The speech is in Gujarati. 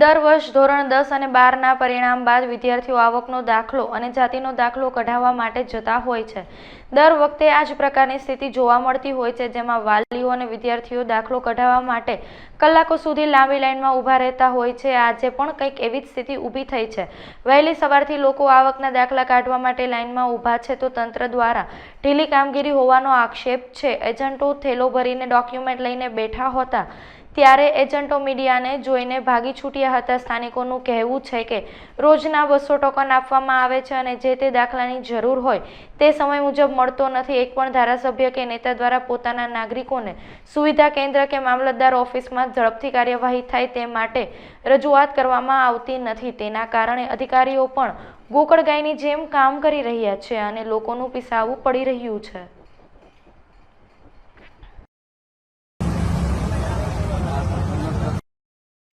દર વર્ષ ધોરણ દસ અને બારના પરિણામ બાદ વિદ્યાર્થીઓ આવકનો દાખલો અને જાતિનો દાખલો કઢાવવા માટે જતા હોય છે. દર વખતે આ જ પ્રકારની સ્થિતિ જોવા મળતી હોય છે, જેમાં વાલીઓ અને વિદ્યાર્થીઓ દાખલો કઢાવવા માટે કલાકો સુધી લાંબી લાઇનમાં ઊભા રહેતા હોય છે. આજે પણ કંઈક એવી જ સ્થિતિ ઊભી થઈ છે. વહેલી સવારથી લોકો આવકના દાખલા કાઢવા માટે લાઇનમાં ઊભા છે તો તંત્ર દ્વારા ઢીલી કામગીરી હોવાનો આક્ષેપ છે. એજન્ટો થેલો ભરીને ડોક્યુમેન્ટ લઈને બેઠા હતા. ત્યારે એજન્ટો મીડિયાને જોઈને ભાગી છૂટ્યા હતા. સ્થાનિકોનું કહેવું છે કે રોજના બસો ટોકન આપવામાં આવે છે અને જે તે દાખલાની જરૂર હોય તે સમય મુજબ મળતો નથી. એક પણ ધારાસભ્ય કે નેતા દ્વારા પોતાના નાગરિકોને સુવિધા કેન્દ્ર કે મામલતદાર ઓફિસમાં ઝડપથી કાર્યવાહી થાય તે માટે રજૂઆત કરવામાં આવતી નથી. તેના કારણે અધિકારીઓ પણ ગોકળગાયની જેમ કામ કરી રહ્યા છે અને લોકોનું પીસાવું પડી રહ્યું છે.